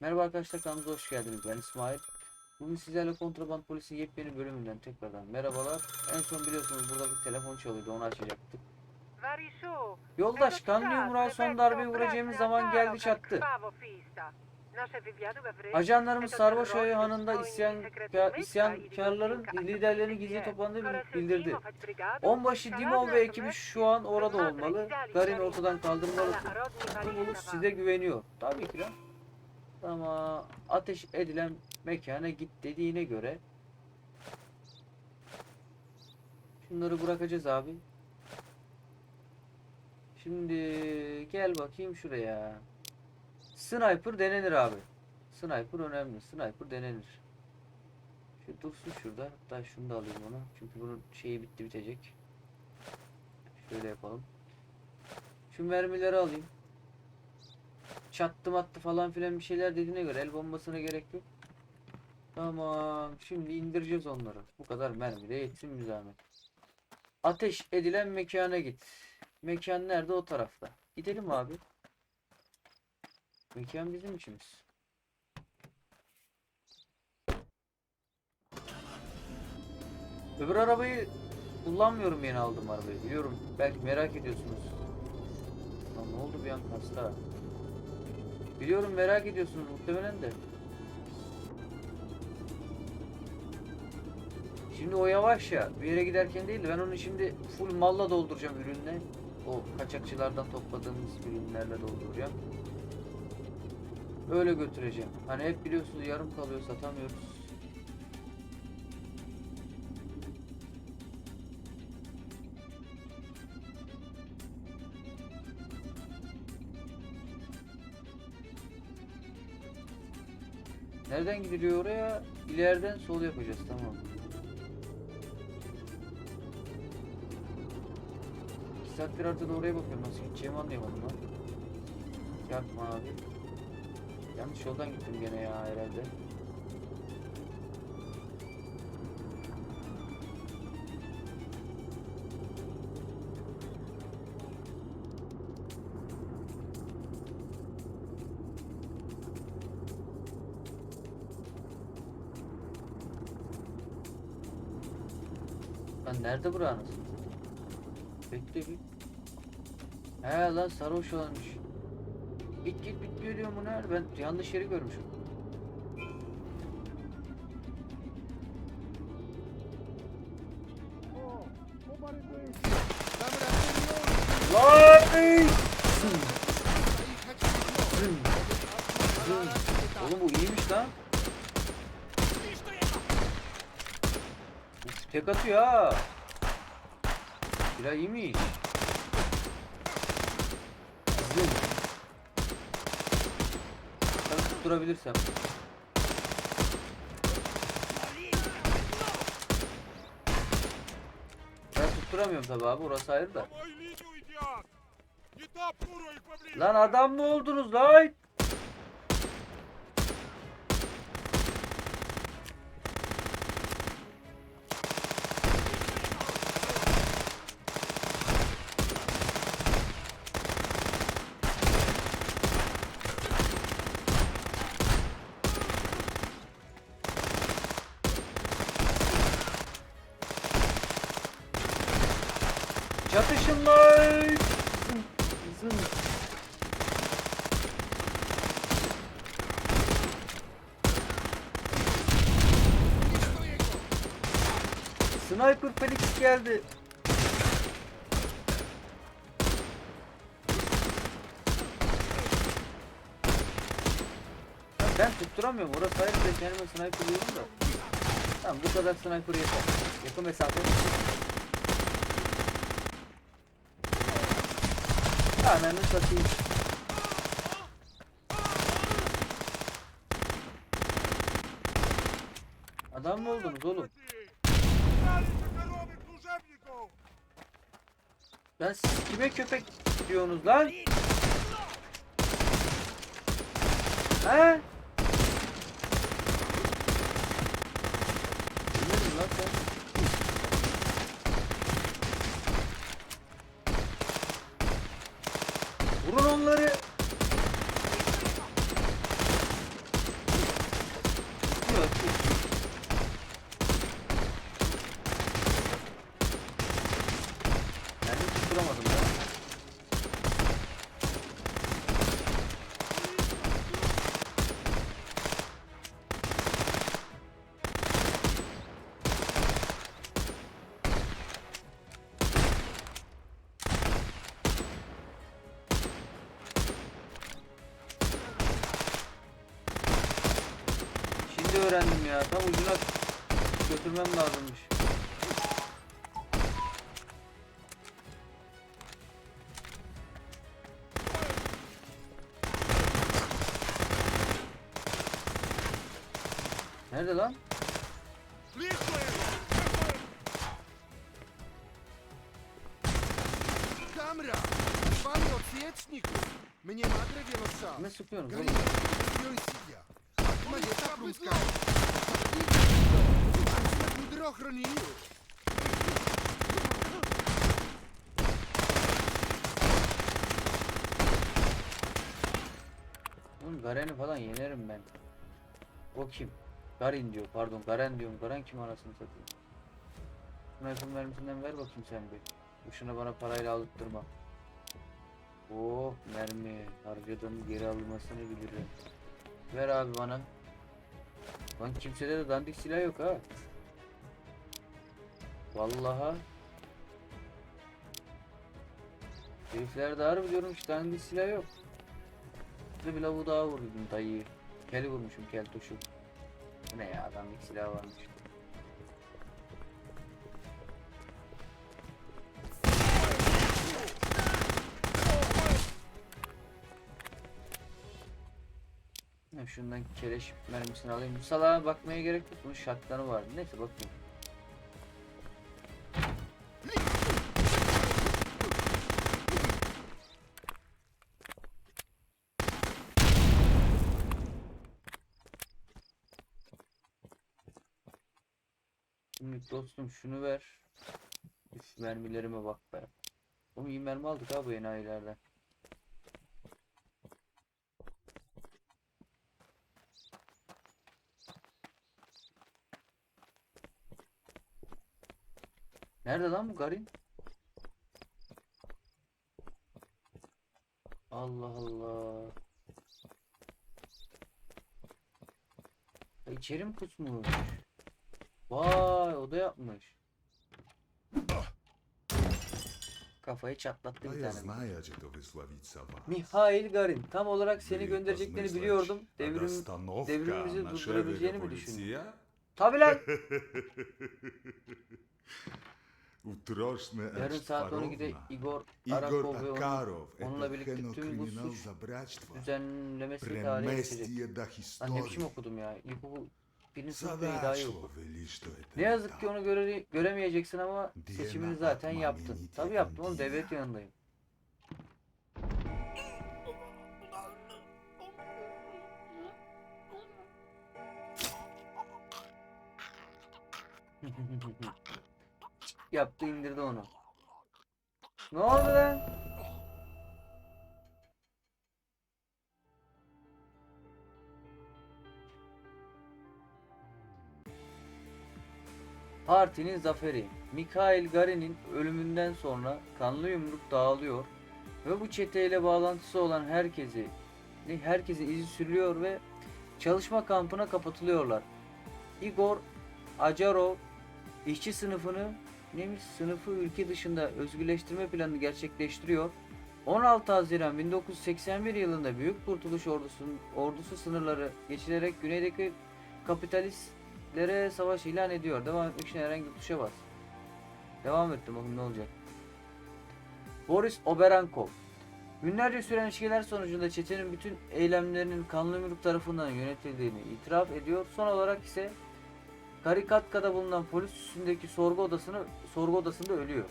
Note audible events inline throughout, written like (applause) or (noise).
Merhaba arkadaşlar kanalımıza hoş geldiniz. Ben İsmail. Bugün sizlerle Kontraband Polisi yepyeni bölümünden tekrardan merhabalar. En son biliyorsunuz burada bir telefon çalıyordu onu açacaktık. Yoldaş kanlı yumruğa son darbeyi vuracağımız zaman geldi çattı. Ajanlarımız Ayı Hanı'nda isyan, isyankarların liderlerini gizli toplandığını bildirdi. Onbaşı Dimon ve ekibi şu an orada olmalı. Garin ortadan kaldırılmalı. Tumulus size güveniyor. Tabii ki lan. Ama ateş edilen mekana git dediğine göre şunları bırakacağız abi. Şimdi gel bakayım şuraya. Sniper denenir abi. Sniper önemli. Sniper denenir. Şu dursun şurada. Hatta şunu da alayım ona. Çünkü bunun şeyi bitti bitecek. Şöyle yapalım. Şu mermileri alayım. Çattı mattı falan filan bir şeyler dediğine göre el bombasına gerek yok. Tamam. Şimdi indireceğiz onları. Bu kadar mermi de yetsin bir zahmet. Ateş edilen mekana git. Mekan nerede? O tarafta. Gidelim abi. Mekan bizim içimiz. Öbür arabayı kullanmıyorum yeni aldım arabayı. Biliyorum. Belki merak ediyorsunuz. Lan ne oldu bir an kasta? Biliyorum merak ediyorsunuz muhtemelen de. Şimdi o yavaş ya. Bir yere giderken değil de ben onu şimdi full malla dolduracağım ürünle. O kaçakçılardan topladığımız ürünlerle dolduracağım. Öyle götüreceğim. Hani hep biliyorsunuz yarım kalıyor satamıyoruz. Nereden gidiliyor oraya? İleriden sol yapacağız tamam. İki saattir artık oraya bakıyorum nasıl gideceğimi anlayamadım lan. Yapma abi. Yanlış yoldan gittim gene ya herhalde. Lan nerede buranız? Bekle bir. He lan sarhoş olmuş. Git git bitmiyor diyorum bu nerede? Ben yanlış yeri görmüşüm. Tek atıyor ha. Silah iyiymiş. Hızlı mı? Ben tutturabilirsem. Ben tutturamıyorum tabi abi orası ayrı da. Lan adam mı oldunuz lan? Çatışın lan! Zın, zın. Sniper Felix geldi. Ya Ben tutturamıyorum. Orası ayrı da kendime sniper diyorum da. Tamam bu kadar sniper yeter. Yakın mesafe. Ananı satayım. Adam mı oldunuz oğlum? Ben siz kime köpek diyorsunuz lan? He? öğrendim ya. Tam ucuna götürmem lazımmış. Nerede lan? Kamera! Panie odwieczniku! Mnie madre wielosza! My supiorem, Mageta Prumska! Hydrochroniu! Oğlum Garen'i falan yenerim ben. O kim? Garin diyor pardon Garen diyorum. Garen kim anasını satayım. Sniper mermisinden ver bakayım sen bir. Boşuna bana parayla aldırtma. Oh mermi. Harcadım geri alınmasını bilirim. Ver abi bana. Lan kimsede de dandik silah yok ha. Vallaha. Heriflerde harbi diyorum hiç dandik silah yok. Bir bir lavuğu daha vurdum dayıyı. Keli vurmuşum kel tuşu. Bu ne ya bir silah varmış. Şundan keleş mermisini alayım. Bu bakmaya gerek yok. Bunun şatkanı vardı. Neyse bakayım. Şimdi dostum şunu ver. Üf mermilerime bak be. Oğlum iyi mermi aldık ha bu enayilerden. Nerede lan bu garin? Allah Allah. İçeri mi kusmuş? Vay o da yapmış. Kafayı çatlattı bir tane. Mihail Garin tam olarak seni göndereceklerini biliyordum. Devrim, devrimimizi durdurabileceğini mi düşündün? Tabi lan. (laughs) utrošne Yarın saat 12'de Igor Igor Arakov ve onunla birlikte tüm bu suç düzenlemesi tarihe geçecek. Lan ne biçim okudum ya. İlkokul birinci sınıfta daha iyi. Ne yazık ki onu göre, göremeyeceksin ama seçimini zaten yaptın. Tabii yaptım oğlum devlet yanındayım. (laughs) (laughs) Yaptı indirdi onu. Ne oldu lan? Partinin zaferi. Mikhail Garin'in ölümünden sonra kanlı yumruk dağılıyor ve bu çeteyle bağlantısı olan herkesi herkesin izi sürülüyor ve çalışma kampına kapatılıyorlar. Igor Acarov işçi sınıfını neymiş sınıfı ülke dışında özgürleştirme planını gerçekleştiriyor. 16 Haziran 1981 yılında Büyük Kurtuluş Ordusu'nun ordusu sınırları geçilerek güneydeki kapitalistlere savaş ilan ediyor. Devam etmek için herhangi bir tuşa bas. Devam ettim bakın ne olacak. Boris Oberankov Günlerce süren ilişkiler sonucunda çetenin bütün eylemlerinin kanlı yumruk tarafından yönetildiğini itiraf ediyor. Son olarak ise Karikatka'da bulunan polis üstündeki sorgu odasını sorgu odasında ölüyor.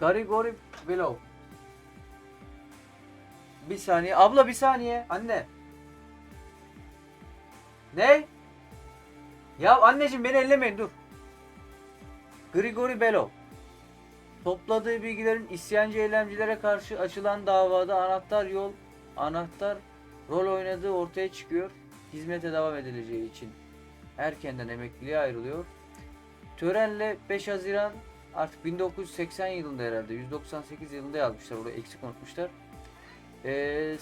Grigori Belov. Bir saniye. Abla bir saniye. Anne. Ne? Ya anneciğim beni ellemeyin dur. Grigori Belov. Topladığı bilgilerin isyancı eylemcilere karşı açılan davada anahtar yol, anahtar rol oynadığı ortaya çıkıyor. Hizmete devam edileceği için erkenden emekliliğe ayrılıyor. Törenle 5 Haziran artık 1980 yılında herhalde 198 yılında yazmışlar orada eksik unutmuşlar. Ee,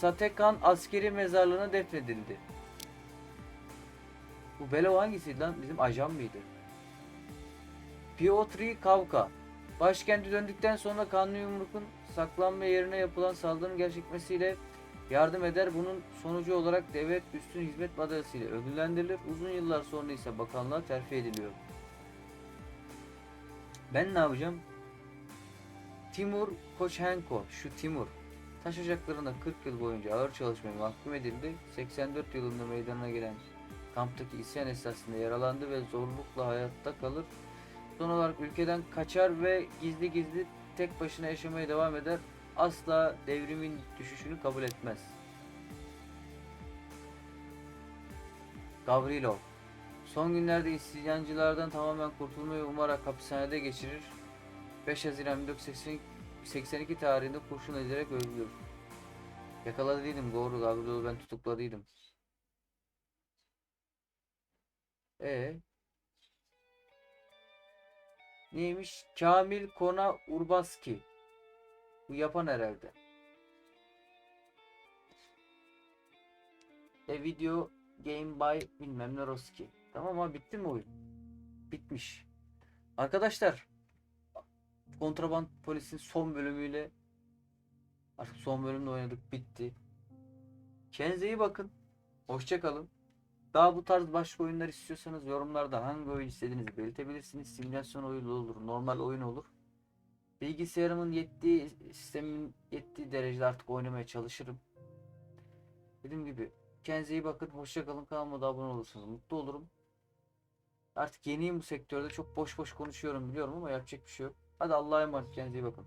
Satekan askeri mezarlığına defnedildi. Bu Belov hangisiydi lan? Bizim ajan mıydı? Piotr Kavka. Başkenti döndükten sonra kanlı yumrukun saklanma yerine yapılan saldırının gerçekleşmesiyle yardım eder. Bunun sonucu olarak devlet üstün hizmet madalyası ile ödüllendirilir. Uzun yıllar sonra ise bakanlığa terfi ediliyor. Ben ne yapacağım? Timur Koçhenko, şu Timur, taş ocaklarında 40 yıl boyunca ağır çalışmaya mahkum edildi. 84 yılında meydana gelen kamptaki isyan esasında yaralandı ve zorlukla hayatta kalır. Son olarak ülkeden kaçar ve gizli gizli tek başına yaşamaya devam eder. Asla devrimin düşüşünü kabul etmez. Gavrilov Son günlerde isyancılardan tamamen kurtulmayı umarak hapishanede geçirir. 5 Haziran 1982 tarihinde kurşun edilerek öldürülür. Yakaladıydım doğru Gavrilov'u ben tutukladıydım. E Neymiş? Kamil Kona Urbaski. Bu yapan herhalde. E video Game by bilmem ne Roski. Tamam abi bitti mi oyun? Bitmiş. Arkadaşlar Kontraband Polis'in son bölümüyle artık son bölümde oynadık bitti. Kendinize iyi bakın. Hoşça kalın. Daha bu tarz başka oyunlar istiyorsanız yorumlarda hangi oyun istediğinizi belirtebilirsiniz. Simülasyon oyunu olur, normal oyun olur. Bilgisayarımın yettiği, sistemin yettiği derecede artık oynamaya çalışırım. Dediğim gibi kendinize iyi bakın, hoşça kalın. Kanalıma da abone olursanız mutlu olurum. Artık yeniyim bu sektörde. Çok boş boş konuşuyorum biliyorum ama yapacak bir şey yok. Hadi Allah'a emanet kendinize iyi bakın.